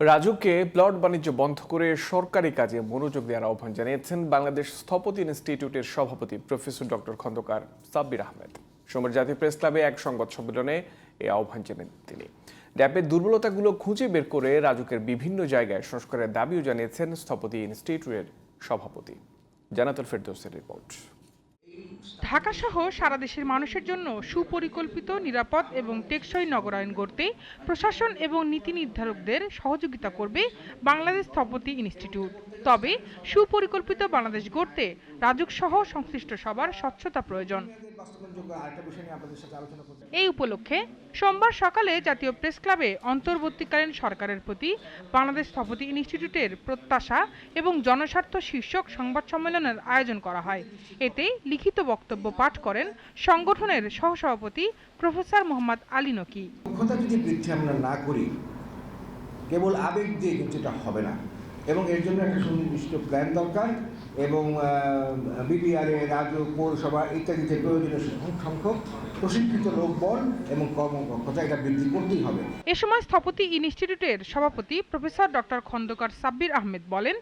রাজুকে প্লট বাণিজ্য বন্ধ করে সরকারি কাজে মনোযোগ দেওয়ার আহ্বান জানিয়েছেন বাংলাদেশ স্থপতি ইনস্টিটিউটের সভাপতি প্রফেসর ডক্টর খন্দকার সাব্বির আহমেদ। সোমবার জাতীয় প্রেস ক্লাবে এক সংবাদ সম্মেলনে এই আহ্বান জানেন তিনি। ড্যাপের দুর্বলতাগুলো খুঁজে বের করে রাজুকের বিভিন্ন জায়গায় সংস্কারের দাবিও জানিয়েছেন স্থপতি ইনস্টিটিউটের সভাপতি। জানাতুল ফেরদৌসের রিপোর্ট। ঢাকা সহ সারা দেশের মানুষের জন্য সুপরিকল্পিত, নিরাপদ এবং টেকসই নগরায়ন গড়তে প্রশাসন এবং নীতি নির্ধারকদের সহযোগিতা করবে বাংলাদেশ স্থপতি ইনস্টিটিউট। তবে সুপরিকল্পিত বাংলাদেশ গড়তে রাজুক সহ সংশ্লিষ্ট সবার স্বচ্ছতা প্রয়োজন। এই উপলক্ষে সোমবার সকালে জাতীয় প্রেস ক্লাবে অন্তর্বর্তীকালীন সরকারের প্রতি বাংলাদেশ স্থপতি ইনস্টিটিউটের প্রত্যাশা এবং জনস্বার্থ শীর্ষক সংবাদ সম্মেলনের আয়োজন করা হয়। এতে লিখিত বক্তব্য পাঠ করেন সংগঠনের সহসভাপতি প্রফেসর মোহাম্মদ আলী নকি। দক্ষতা যদি বৃদ্ধি আমরা না করি কেবল আবেগ দিয়ে কিন্তু এটা হবে না। এবং এর জন্য একটা সুনির্দিষ্ট প্ল্যান দরকার এবং বিপিআরএ রাজ্য পৌরসভা ইত্যাদিতে প্রয়োজনীয় সংখ্যক প্রশিক্ষিত লোকবল এবং কর্মদক্ষতা এটা বৃদ্ধি করতেই হবে। এ সময় স্থপতি ইনস্টিটিউটের সভাপতি প্রফেসর ডক্টর খন্দকার সাব্বির আহমেদ বলেন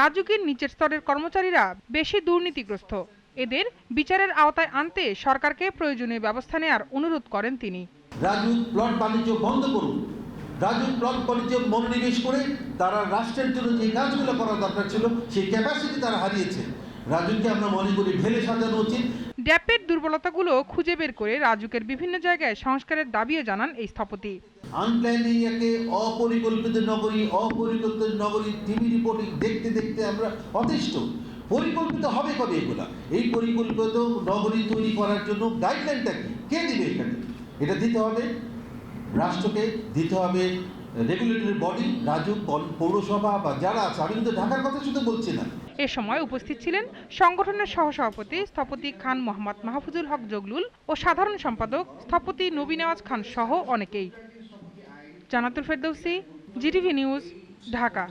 রাজুকের নিচের স্তরের কর্মচারীরা বেশি দুর্নীতিগ্রস্ত। এদের বিচারের আওতায় আনতে সরকারকে প্রয়োজনীয় ব্যবস্থা নেওয়ার অনুরোধ করেন তিনি। রাজু প্লট বাণিজ্য বন্ধ করুন। রাজু প্লট বাণিজ্য মনোনিবেশ করে তারা রাষ্ট্রের জন্য যে কাজগুলো করা দরকার ছিল সেই ক্যাপাসিটি তারা হারিয়েছে। রাজুকে আমরা মনে করি ঢেলে সাজানো উচিত। ড্যাপের দুর্বলতাগুলো খুঁজে বের করে রাজুকের বিভিন্ন জায়গায় সংস্কারের দাবিও জানান এই স্থপতি। আনপ্ল্যান এরিয়াকে অপরিকল্পিত নগরী অপরিকল্পিত নগরী টিভি রিপোর্টিং দেখতে দেখতে আমরা অতিষ্ঠ। পরিকল্পিত হবে কবে এগুলা? এই পরিকল্পিত নগরী তৈরি করার জন্য গাইডলাইনটা কি? কে দিবে এখানে? এটা দিতে হবে রাষ্ট্রকে, দিতে হবে রেগুলেটরি বডি রাজুক পৌরসভা বা যারা আছে। আমি কিন্তু ঢাকার কথা শুধু বলছি না। এ সময় উপস্থিত ছিলেন সংগঠনের সহসভাপতি স্থপতি খান মোহাম্মদ মাহফুজুল হক জগলুল ও সাধারণ সম্পাদক স্থপতি নবী নেওয়াজ খান সহ অনেকেই। Jannatul Ferdousi, GTV news, Dhaka.